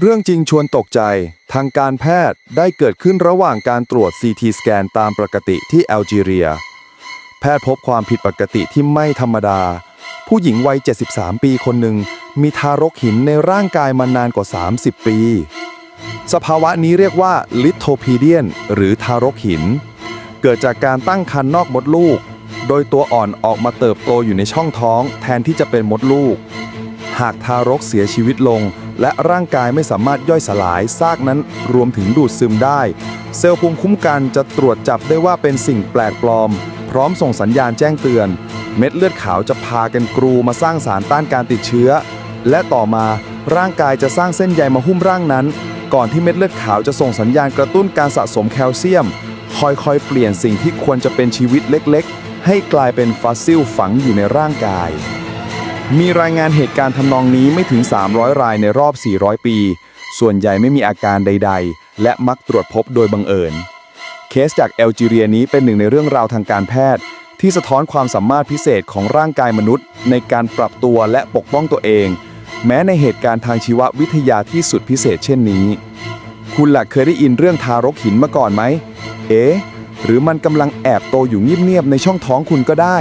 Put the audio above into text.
เรื่องจริงชวนตกใจ ทางการแพทย์ได้เกิดขึ้นระหว่างการตรวจ CT สแกนตามปกติที่แอลจีเรีย แพทย์พบความผิดปกติที่ไม่ธรรมดา ผู้หญิงวัย 73 ปีคนหนึ่ง มีทารกหินในร่างกายมานานกว่า 30 ปี สภาวะนี้เรียกว่าลิโทพีเดียน หรือทารกหิน เกิดจากการตั้งครรภ์นอกมดลูก โดยตัวอ่อนออกมาเติบโตอยู่ในช่องท้อง แทนที่จะเป็นมดลูก หากทารกเสียชีวิตลง และร่างกายไม่สามารถย่อยสลายซากนั้นรวมถึงดูดซึมได้ เซลล์ภูมิคุ้มกันจะตรวจจับได้ว่าเป็นสิ่งแปลกปลอม พร้อมส่งสัญญาณแจ้งเตือน เม็ดเลือดขาวจะพากันกรูมาสร้างสารต้านการติดเชื้อ และต่อมาร่างกายจะสร้างเส้นใยมาหุ้มร่างนั้น ก่อนที่เม็ดเลือดขาวจะส่งสัญญาณกระตุ้นการสะสมแคลเซียม ค่อยๆ เปลี่ยนสิ่งที่ควรจะเป็นชีวิตเล็กๆ ให้กลายเป็นฟอสซิลฝังอยู่ในร่างกาย มีรายงานเหตุการณ์ทำนองนี้ไม่ถึง 300 รายในรอบ 400 ปี ส่วนใหญ่ไม่มีอาการใด ๆ และมักตรวจพบโดยบังเอิญ เคสจากแอลจีเรียนี้เป็นหนึ่งในเรื่องราวทางการแพทย์ ที่สะท้อนความสามารถพิเศษของร่างกายมนุษย์ ในการปรับตัวและปกป้องตัวเอง แม้ในเหตุการณ์ทางชีววิทยาที่สุดพิเศษเช่นนี้ คุณหลักเคยได้ยินเรื่องทารกหินมาก่อนไหม เอ๊ะหรือมันกำลังแอบโตอยู่เงียบๆในช่องท้องคุณก็ได้